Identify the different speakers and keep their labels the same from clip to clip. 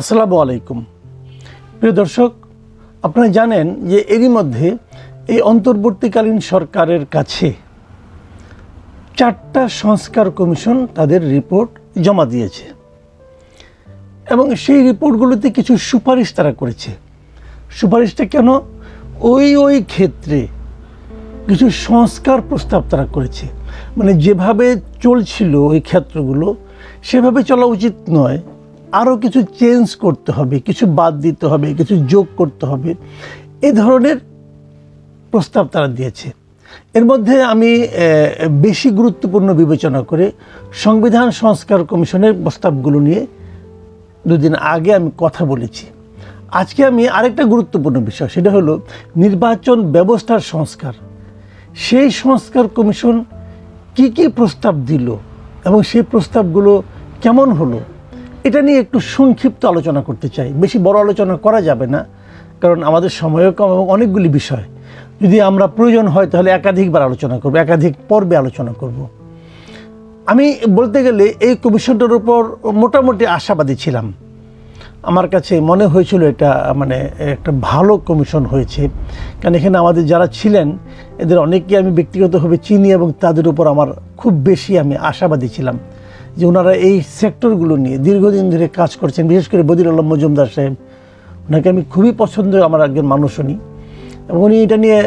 Speaker 1: আসসালামু আলাইকুম। প্রিয় দর্শক, আপনারা জানেন যে এরই মধ্যে এই অন্তর্বর্তীকালীন সরকারের কাছে চারটা সংস্কার কমিশন তাদের রিপোর্ট জমা দিয়েছে এবং সেই রিপোর্টগুলোতে কিছু সুপারিশ তারা করেছে। সুপারিশটা কেন? ওই ওই ক্ষেত্রে কিছু সংস্কার প্রস্তাব তারা করেছে। মানে যেভাবে চলছিল ওই ক্ষেত্রগুলো, সেভাবে চলা উচিত নয়। আরও কিছু চেঞ্জ করতে হবে, কিছু বাদ দিতে হবে, কিছু যোগ করতে হবে। এ ধরনের প্রস্তাব তারা দিয়েছে। এর মধ্যে আমি বেশি গুরুত্বপূর্ণ বিবেচনা করে সংবিধান সংস্কার কমিশনের প্রস্তাবগুলো নিয়ে দুদিন আগে আমি কথা বলেছি। আজকে আমি আরেকটা গুরুত্বপূর্ণ বিষয়, সেটা হলো নির্বাচন ব্যবস্থার সংস্কার। সেই সংস্কার কমিশন কি কি প্রস্তাব দিল এবং সেই প্রস্তাবগুলো কেমন হলো? এটা নিয়ে একটু সংক্ষিপ্ত আলোচনা করতে চাই। বেশি বড় আলোচনা করা যাবে না, কারণ আমাদের সময়ও কম এবং অনেকগুলি বিষয়। যদি আমরা প্রয়োজন হয় তাহলে একাধিকবার আলোচনা করব, একাধিক পর্বে আলোচনা করব। আমি বলতে গেলে এই কমিশনটার উপর মোটামুটি আশাবাদী ছিলাম। আমার কাছে মনে হয়েছিল এটা মানে একটা ভালো কমিশন হয়েছে, কারণ এখানে আমাদের যারা ছিলেন, এদের অনেককে আমি ব্যক্তিগতভাবে চিনি এবং তাদের উপর আমার খুব বেশি আমি আশাবাদী ছিলাম। যে ওনারা এই সেক্টরগুলো নিয়ে দীর্ঘদিন ধরে কাজ করছেন, বিশেষ করে বদির আলম মজুমদার সাহেব। ওনাকে আমি খুবই পছন্দ, আমার একজন মানুষ উনি। এবং উনি এটা নিয়ে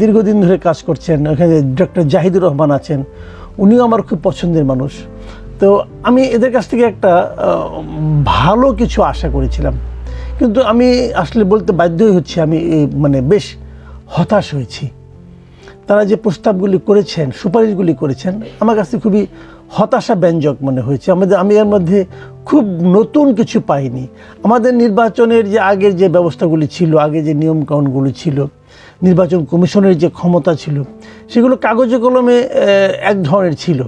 Speaker 1: দীর্ঘদিন ধরে কাজ করছেন। ওখানে ডক্টর জাহিদুর রহমান আছেন, উনিও আমার খুব পছন্দের মানুষ। তো আমি এদের কাছ থেকে একটা ভালো কিছু আশা করেছিলাম। কিন্তু আমি আসলে বলতে বাধ্যই হচ্ছি, আমি মানে বেশ হতাশ হয়েছি। তারা যে প্রস্তাবগুলি করেছেন, সুপারিশগুলি করেছেন, আমার কাছে খুবই হতাশা ব্যঞ্জক মনে হয়েছে। আমাদের আমি এর মধ্যে খুব নতুন কিছু পাইনি। আমাদের নির্বাচনের যে আগের যে ব্যবস্থাগুলি ছিল, আগে যে নিয়মকানুনগুলি ছিল, নির্বাচন কমিশনের যে ক্ষমতা ছিল, সেগুলো কাগজে কলমে এক ধরনের ছিল।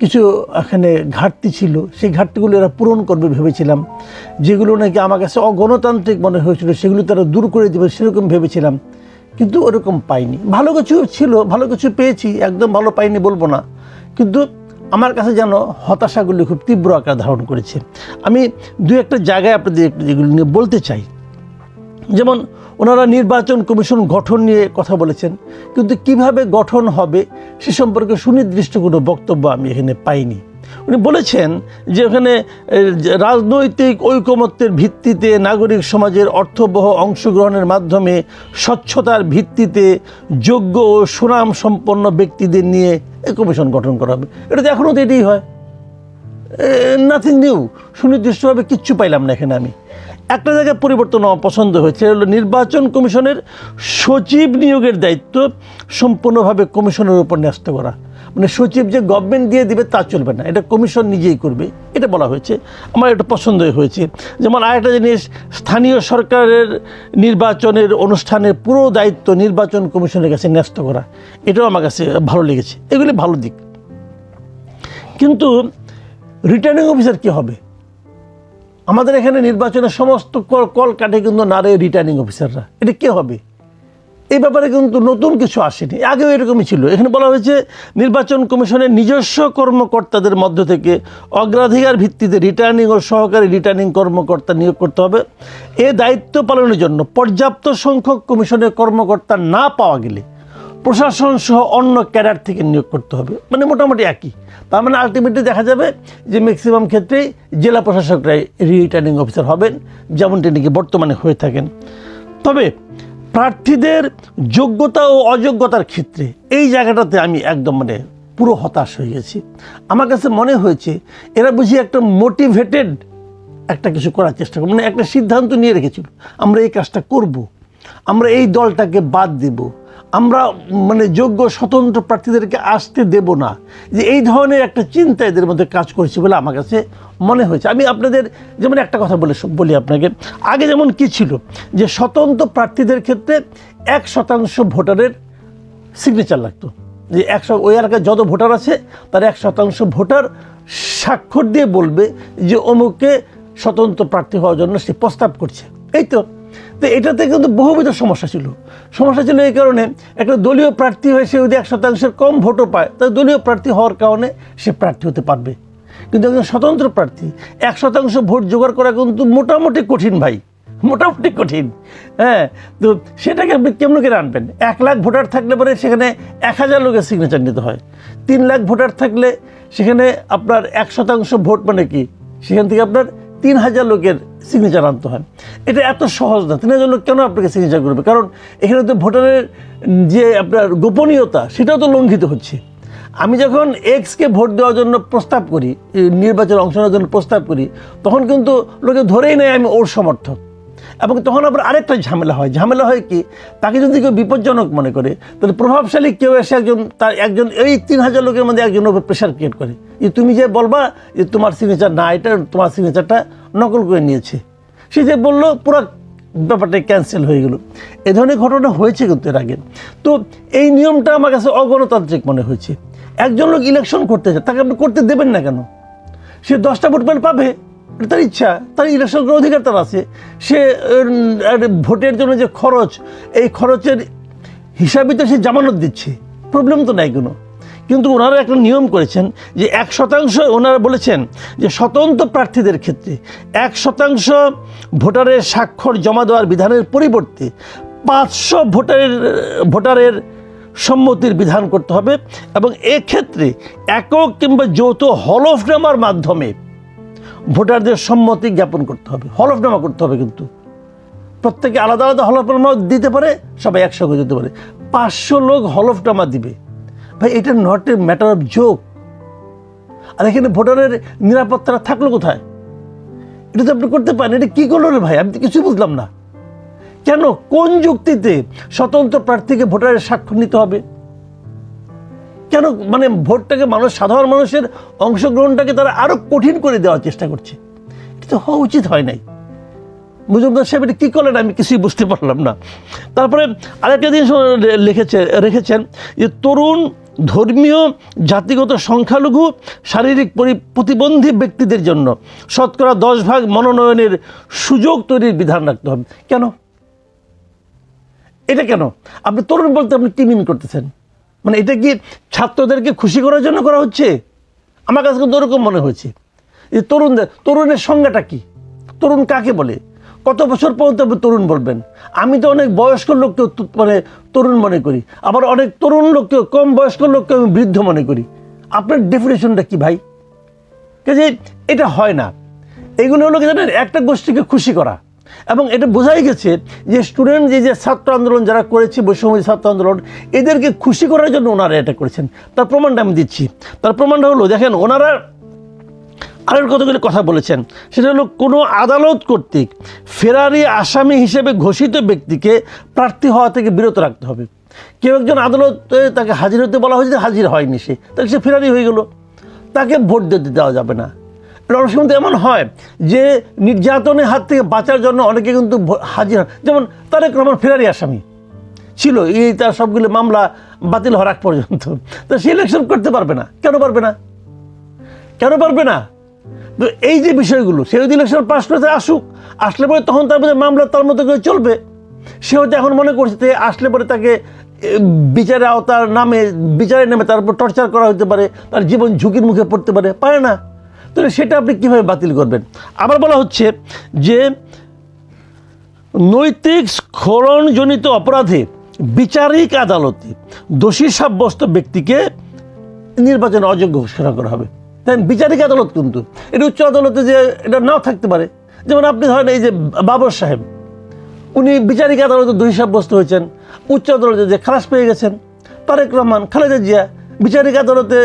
Speaker 1: কিছু এখানে ঘাটতি ছিল। সেই ঘাটতিগুলো এরা পূরণ করবে ভেবেছিলাম। যেগুলো নাকি আমার কাছে অগণতান্ত্রিক মনে হয়েছিল, সেগুলো তারা দূর করে দেবে সেরকম ভেবেছিলাম। কিন্তু ওরকম পাইনি। ভালো কিছু ছিল, ভালো কিছু পেয়েছি, একদম ভালো পাইনি বলব না। কিন্তু আমার কাছে যেন হতাশাগুলি খুব তীব্র আকার ধারণ করেছে। আমি দু একটা জায়গায় আপনাদের এগুলো নিয়ে বলতে চাই। যেমন ওনারা নির্বাচন কমিশন গঠন নিয়ে কথা বলেছেন, কিন্তু কীভাবে গঠন হবে সে সম্পর্কে সুনির্দিষ্ট কোনো বক্তব্য আমি এখানে পাইনি। উনি বলেছেন যে ওখানে রাজনৈতিক ঐকমত্যের ভিত্তিতে নাগরিক সমাজের অর্থবহ অংশগ্রহণের মাধ্যমে স্বচ্ছতার ভিত্তিতে যোগ্য ও সুনাম সম্পন্ন ব্যক্তিদের নিয়ে কমিশন গঠন করা হবে। এটা তো এখনও তো এটাই হয়। নাথিং নিউ সুনির্দিষ্টভাবে কিচ্ছু পাইলাম না এখানে আমি। একটা জায়গায় পরিবর্তন অপছন্দ পছন্দ হয়েছে হলো নির্বাচন কমিশনের সচিব নিয়োগের দায়িত্ব সম্পূর্ণভাবে কমিশনের উপর ন্যস্ত করা। মানে সচিব যে গভর্নমেন্ট দিয়ে দিবে তা চলবে না। এটা কমিশন নিজেই করবে। এটা বলা হয়েছে। আমার এটা পছন্দ হয়েছে। যেমন আরেকটা জিনিস, স্থানীয় সরকারের নির্বাচনের অনুষ্ঠানের পুরো দায়িত্ব নির্বাচন কমিশনের কাছে ন্যস্ত করা। এটাও আমার কাছে ভালো লেগেছে। এগুলি ভালো দিক। কিন্তু রিটার্নিং অফিসার কি হবে? আমাদের এখানে নির্বাচনের সমস্ত কল কাটে কিন্তু নারে রিটার্নিং অফিসাররা এটা কে হবে? এই ব্যাপারে কিন্তু নতুন কিছু আসেনি। আগেও এরকমই ছিল। এখানে বলা হয়েছে, নির্বাচন কমিশনের নিজস্ব কর্মকর্তাদের মধ্য থেকে অগ্রাধিকার ভিত্তিতে রিটার্নিং ও সহকারী রিটার্নিং কর্মকর্তা নিয়োগ করতে হবে। এ দায়িত্ব পালনের জন্য পর্যাপ্ত সংখ্যক কমিশনের কর্মকর্তা না পাওয়া গেলে প্রশাসন সহ অন্য ক্যাডার থেকে নিয়োগ করতে হবে। মানে মোটামুটি একই। তার মানে আলটিমেটলি দেখা যাবে যে ম্যাক্সিমাম ক্ষেত্রেই জেলা প্রশাসকরাই রিটার্নিং অফিসার হবেন, যেমনটি নাকি বর্তমানে হয়ে থাকেন। তবে প্রার্থীদের যোগ্যতা ও অযোগ্যতার ক্ষেত্রে এই জায়গাটাতে আমি একদম মানে পুরো হতাশ হয়ে গেছি আমার কাছে মনে হয়েছে এরা বুঝি একটা মোটিভেটেড একটা কিছু করার চেষ্টা করব মানে একটা সিদ্ধান্ত নিয়ে রেখেছিল, আমরা এই কাজটা করব। আমরা এই দলটাকে বাদ দেব আমরা মানে যোগ্য, স্বতন্ত্র প্রার্থীদেরকে আসতে দেব না। যে এই ধরনের একটা চিন্তা এদের মধ্যে কাজ করেছে বলে আমার কাছে মনে হয়েছে। আমি আপনাদের যেমন একটা কথা বলে, বলি আপনাকে। আগে যেমন কি ছিল? যে স্বতন্ত্র প্রার্থীদের ক্ষেত্রে এক শতাংশ ভোটারের সিগনেচার লাগতো। যে একশো ওই এলাকায় যত ভোটার আছে, তার এক শতাংশ ভোটার স্বাক্ষর দিয়ে বলবে যে অমুককে স্বতন্ত্র প্রার্থী হওয়ার জন্য সে প্রস্তাব করছে। এই তো তো এটাতে কিন্তু বহুবিধ সমস্যা ছিল। সমস্যা ছিল এই কারণে একটা দলীয় প্রার্থী হয়ে সে যদি এক শতাংশের কম ভোটও পায়, তাহলে দলীয় প্রার্থী হওয়ার কারণে সে প্রার্থী হতে পারবে। কিন্তু একজন স্বতন্ত্র প্রার্থী, এক শতাংশ ভোট জোগাড় করা কিন্তু মোটামুটি কঠিন ভাই, মোটামুটি কঠিন। হ্যাঁ তো সেটাকে আপনি কেমন করে আনবেন? এক লাখ ভোটার থাকলে পরে সেখানে এক হাজার লোকের সিগনেচার নিতে হয়। তিন লাখ ভোটার থাকলে সেখানে আপনার এক শতাংশ ভোট মানে কি? সেখান থেকে আপনার তিন হাজার লোকের সিগনেচার আনতে হয়। এটা এত সহজ না, তিনি জন্য কেন আপনাকে সিগনেচার করবে? কারণ এখানে তো ভোটারের যে আপনার গোপনীয়তা, সেটাও তো লঙ্ঘিত হচ্ছে। আমি যখন এক্সকে ভোট দেওয়ার জন্য প্রস্তাব করি, নির্বাচনে অংশ নেওয়ার জন্য প্রস্তাব করি, তখন কিন্তু লোকে ধরেই নেয় আমি ওর সমর্থক। এবং তখন আবার আরেকটা ঝামেলা হয়। ঝামেলা হয় কি? তাকে যদি কেউ বিপজ্জনক মনে করে, তাহলে প্রভাবশালী কেউ এসে একজন, তার একজন, এই তিন হাজার লোকের মধ্যে একজনের উপর প্রেশার ক্রিয়েট করে। যে তুমি যে বলবা যে তোমার সিগনেচার না, এটা তোমার সিগনেচারটা নকল করে নিয়েছে। সে যে বলল, পুরো ব্যাপারটা ক্যান্সেল হয়ে গেল। এ ধরনের ঘটনা হয়েছে কিন্তু এর আগে। তো এই নিয়মটা আমার কাছে অগণতান্ত্রিক মনে হয়েছে। একজন লোক ইলেকশন করতে চায় তাকে আপনি করতে দেবেন না কেন? সে দশটা ভোট পাবে। তার ইচ্ছা, তার ইলেকশন করার অধিকার তার আছে। সে ভোটের জন্য যে খরচ, এই খরচের হিসাবে তো সে জামানত দিচ্ছে। প্রবলেম তো নাই কোনো। কিন্তু ওনারা একটা নিয়ম করেছেন যে এক শতাংশ ওনারা বলেছেন যে স্বতন্ত্র প্রার্থীদের ক্ষেত্রে এক শতাংশ ভোটারের স্বাক্ষর জমা দেওয়ার বিধানের পরিবর্তে পাঁচশো ভোটারের ভোটারের সম্মতির বিধান করতে হবে এবং এক্ষেত্রে একক কিংবা যৌথ হলফনামার মাধ্যমে ভোটারদের সম্মতি জ্ঞাপন করতে হবে হলফনামা করতে হবে কিন্তু। প্রত্যেকে আলাদা আলাদা হলফনামা দিতে পারে, সবাই একসঙ্গে দিতে পারে। পাঁচশো লোক হলফনামা দিবে। ভাই, এটা not a matter of joke আর এখানে ভোটারের নিরাপত্তাটা থাকল কোথায়? এটা তো আপনি করতে পারেন, এটা কী করল রে ভাই? আমি তো কিছুই বুঝলাম না। কেন? কোন যুক্তিতে স্বতন্ত্র প্রার্থীকে ভোটারের স্বাক্ষর নিতে হবে? কেন মানে ভোটটাকে মানুষ, সাধারণ মানুষের অংশগ্রহণটাকে তারা আরও কঠিন করে দেওয়ার চেষ্টা করছে। এটা তো হওয়া উচিত হয় নাই। মুজুমদার সাহেব এটা কী করলেন আমি কিছুই বুঝতে পারলাম না। তারপরে আরেকটা জিনিস লিখেছে, রেখেছেন যে তরুণ, ধর্মীয়, জাতিগত সংখ্যালঘু, শারীরিক পরি- প্রতিবন্ধী ব্যক্তিদের জন্য শতকরা দশ ভাগ মনোনয়নের সুযোগ তৈরির বিধান রাখতে হবে। কেন? এটা কেন? আপনি তরুণ বলতে আপনি কি মিন করতেছেন? মানে এটা কি ছাত্রদেরকে খুশি করার জন্য করা হচ্ছে? আমার কাছে কিন্তু ওরকম মনে হয়েছে। যে তরুণদের, তরুণের সংজ্ঞাটা কি? তরুণ কাকে বলে? কত বছর পর্যন্ত তরুণ বলবেন? আমি তো অনেক বয়স্ক লোককেও মানে তরুণ মনে করি। আবার অনেক তরুণ লোককেও কম বয়স্ক লোককে আমি বৃদ্ধ মনে করি। আপনার ডেফিনেশনটা কি ভাই? কাজে এটা হয় না। এগুলো হলো কি জানেন? একটা গোষ্ঠীকে খুশি করা। এবং এটা বোঝাই গেছে যে স্টুডেন্ট যে যে ছাত্র আন্দোলন যারা করেছে বৈষম্য ছাত্র আন্দোলন, এদেরকে খুশি করার জন্য ওনারা এটা করেছেন। তার প্রমাণটা আমি দিচ্ছি। তার প্রমাণটা হলো, দেখেন, ওনারা আরের কতগুলি কথা বলেছেন। সেটা হলো, কোনো আদালত কর্তৃক ফেরারি আসামি হিসেবে ঘোষিত ব্যক্তিকে প্রার্থী হওয়া থেকে বিরত রাখতে হবে। কেউ একজন আদালতে তাকে হাজির হতে বলা হয়েছে, হাজির হয়নি সে। তাহলে সে ফেরারি হয়ে গেল। তাকে ভোট দিতে দেওয়া যাবে না। অনেক এমন হয় যে নির্যাতনের হাত থেকে বাঁচার জন্য অনেকে কিন্তু হাজির যেমন তারেক রহমান ফেরারি আসামি ছিল এই তার সবগুলো মামলা বাতিল হওয়ার আগ পর্যন্ত। তো সে ইলেকশন করতে পারবে না। কেন পারবে না? কেন পারবে না? তো এই যে বিষয়গুলো সে যদি ইলেকশন পাস করতে আসুক আসলে পরে তখন তার মধ্যে মামলা তার মতো করে চলবে। সে হয়তো এখন মনে করছে যে আসলে পরে তাকে এ, বিচারের আওতার নামে বিচারের নামে তার উপর টর্চার করা হতে পারে তার জীবন ঝুঁকির মুখে পড়তে পারে। পারে না। তাহলে সেটা আপনি কীভাবে বাতিল করবেন? আবার বলা হচ্ছে যে নৈতিক স্খলনজনিত অপরাধে বিচারিক আদালতে দোষী সাব্যস্ত ব্যক্তিকে নির্বাচনে অযোগ্য ঘোষণা করা হবে। তাই বিচারিক আদালত কিন্তু, এটা উচ্চ আদালতে যে এটা নাও থাকতে পারে। যেমন আপনি ধরেন এই যে বাবর সাহেব, উনি বিচারিক আদালতে দোষী সাব্যস্ত হয়েছেন, উচ্চ আদালতে যে খালাস পেয়ে গেছেন, তারেক রহমান, খালেদা জিয়া বিচারিক আদালতে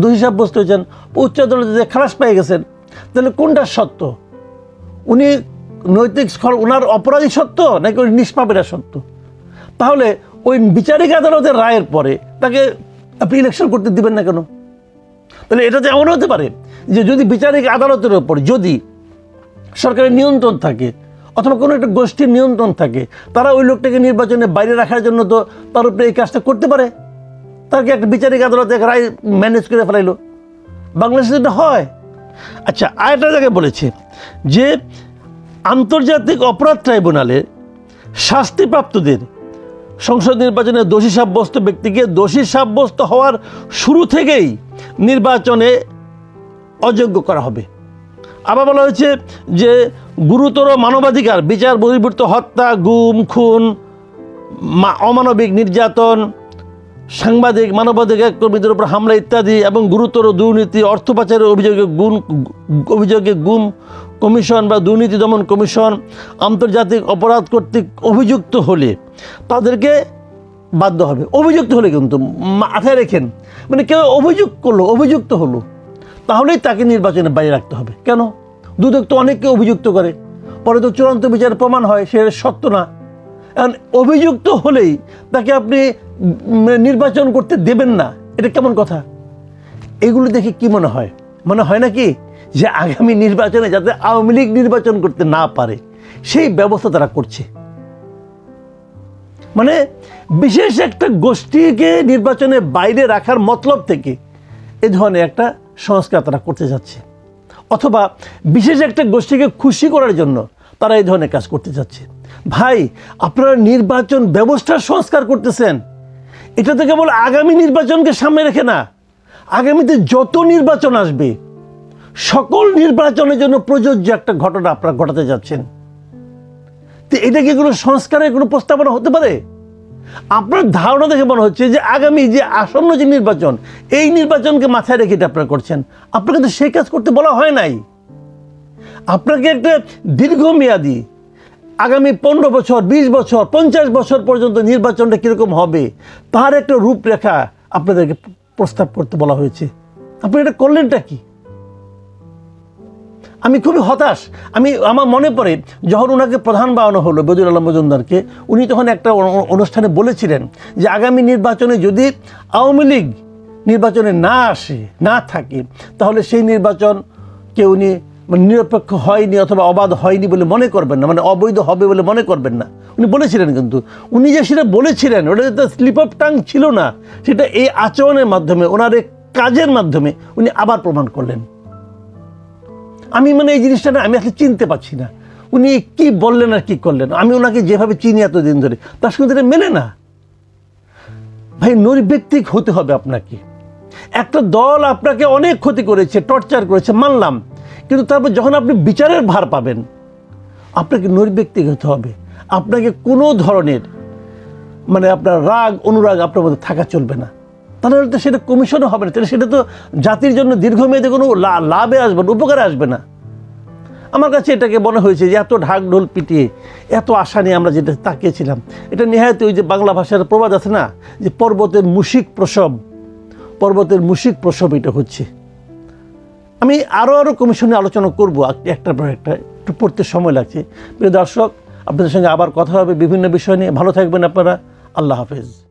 Speaker 1: দোষী সাব্যস্ত হয়েছেন, উচ্চ আদালতে যে খালাস পেয়ে গেছেন, তাহলে কোনটা সত্য? উনি নৈতিক স্খল ওনার অপরাধী সত্য নাকি ওই নিষ্পাপেরা সত্য? তাহলে ওই বিচারিক আদালতের রায়ের পরে তাকে আপনি ইলেকশন করতে দিবেন না কেন? তাহলে এটা তো এমন হতে পারে যে যদি বিচারিক আদালতের ওপর যদি সরকারের নিয়ন্ত্রণ থাকে, অথবা কোনো একটা গোষ্ঠীর নিয়ন্ত্রণ থাকে, তারা ওই লোকটাকে নির্বাচনে বাইরে রাখার জন্য তো তার উপরে এই কাজটা করতে পারে। তাকে একটা বিচারিক আদালতে রায় ম্যানেজ করে ফেলাইলো। বাংলাদেশে এটা হয় আচ্ছা আরেকটা জায়গায় বলেছে যে আন্তর্জাতিক অপরাধ ট্রাইব্যুনালে শাস্তিপ্রাপ্তদের সংসদ নির্বাচনে দোষী সাব্যস্ত ব্যক্তিকে দোষী সাব্যস্ত হওয়ার শুরু থেকেই নির্বাচনে অযোগ্য করা হবে। আবার বলা হয়েছে যে গুরুতর মানবাধিকার, বিচার বহির্ভূত হত্যা, গুম, খুন অমানবিক নির্যাতন সাংবাদিক, মানবাধিকার কর্মীদের উপর হামলা ইত্যাদি এবং গুরুতর দুর্নীতি, অর্থ পাচারের অভিযোগে গুণ, অভিযোগে গুম কমিশন বা দুর্নীতি দমন কমিশন, আন্তর্জাতিক অপরাধ কর্তৃক অভিযুক্ত হলে তাদেরকে বাধ্য হবে। অভিযুক্ত হলে কিন্তু মাথায় রেখেন মানে কেউ অভিযোগ করল, অভিযুক্ত হলো, তাহলেই তাকে নির্বাচনে বাইরে রাখতে হবে। কেন? দুদক তো অনেককে অভিযুক্ত করে, পরে তো চূড়ান্ত বিচার প্রমাণ হয়, সে সত্য না। এখন অভিযুক্ত হলেই তাকে আপনি নির্বাচন করতে দেবেন না। এটা কেমন কথা? এগুলো দেখে কি মনে হয়? মনে হয় নাকি যে আগামী নির্বাচনে যাতে আওয়ামী লীগ নির্বাচন করতে না পারে, সেই ব্যবস্থা তারা করছে। মানে বিশেষ একটা গোষ্ঠীকে নির্বাচনে বাইরে রাখার মতলব থেকে এ ধরনের একটা সংস্কার তারা করতে যাচ্ছে। অথবা বিশেষ একটা গোষ্ঠীকে খুশি করার জন্য তারা এই ধরনের কাজ করতে যাচ্ছে। ভাই, আপনারা নির্বাচন ব্যবস্থার সংস্কার করতেছেন। এটা তো কেবল আগামী নির্বাচনকে সামনে রেখে না, আগামীতে যত নির্বাচন আসবে, সকল নির্বাচনের জন্য প্রযোজ্য একটা ঘটনা আপনারা ঘটাতে যাচ্ছেন। তো এটা কি কোনো সংস্কারের কোনো প্রস্তাবনা হতে পারে? আপনার ধারণা দেখে মনে হচ্ছে যে আগামী যে আসন্ন যে নির্বাচন, এই নির্বাচনকে মাথায় রেখে এটা আপনারা করছেন। আপনাকে তো সেই কাজ করতে বলা হয় নাই। আপনাকে একটা দীর্ঘমেয়াদী আগামী পনেরো বছর, বিশ বছর, পঞ্চাশ বছর পর্যন্ত নির্বাচনটা কীরকম হবে, তার একটা রূপরেখা আপনাদেরকে প্রস্তাব করতে বলা হয়েছে। আপনি এটা করলেনটা কি? আমি খুবই হতাশ। আমি, আমার মনে পড়ে, যখন ওনাকে প্রধান বানানো হলো, বদিউল আলম মজুমদারকে, উনি তখন একটা অনু- অনুষ্ঠানে বলেছিলেন যে আগামী নির্বাচনে যদি আওয়ামী লীগ নির্বাচনে না আসে, না থাকে, তাহলে সেই নির্বাচনকে উনি মানে নিরপেক্ষ হয়নি অথবা অবাধ হয়নি বলে মনে করবেন না মানে অবৈধ হবে বলে মনে করবেন না। উনি বলেছিলেন কিন্তু, উনি যে সেটা বলেছিলেন, ওটা তো স্লিপ অফ টাং ছিল না, সেটা এই আচরণের মাধ্যমে, ওনার কাজের মাধ্যমে উনি আবার প্রমাণ করলেন। আমি মানে এই জিনিসটা না, আমি আসলে চিনতে পারছি না। উনি কি বললেন আর কি করলেন? আমি ওনাকে যেভাবে চিনি এতদিন ধরে, তার সঙ্গে এটা মেলে না। ভাই, নৈর্ব্যক্তিক হতে হবে আপনাকে। একটা দল আপনাকে অনেক ক্ষতি করেছে, টর্চার করেছে, মানলাম। কিন্তু তারপর যখন আপনি বিচারের ভার পাবেন, আপনাকে নৈর্ব্যক্তিক হতে হবে। আপনাকে কোনো ধরনের মানে আপনার রাগ, অনুরাগ আপনার মধ্যে থাকা চলবে না। তাহলে তো সেটা কমিশনও হবে না। তাহলে সেটা তো জাতির জন্য দীর্ঘমেয়াদে কোনো লাভে আসবে না, উপকারে আসবে না। আমার কাছে এটাকে মনে হয়েছে যে এত ঢাক ঢোল পিটিয়ে, এত আশা নিয়ে আমরা যেটা তাকিয়েছিলাম, এটা নেহায়ত ওই যে বাংলা ভাষার প্রবাদ আছে না? যে পর্বতের মুশিক প্রসব, পর্বতের মুশিক প্রসব এটা হচ্ছে। আমি আরও আরও কমিশনে আলোচনা করব। এক- একটার পর একটা, একটু পড়তে সময় লাগছে। প্রিয় দর্শক, আপনাদের সঙ্গে আবার কথা হবে বিভিন্ন বিষয় নিয়ে। ভালো থাকবেন আপনারা। আল্লাহ হাফেজ।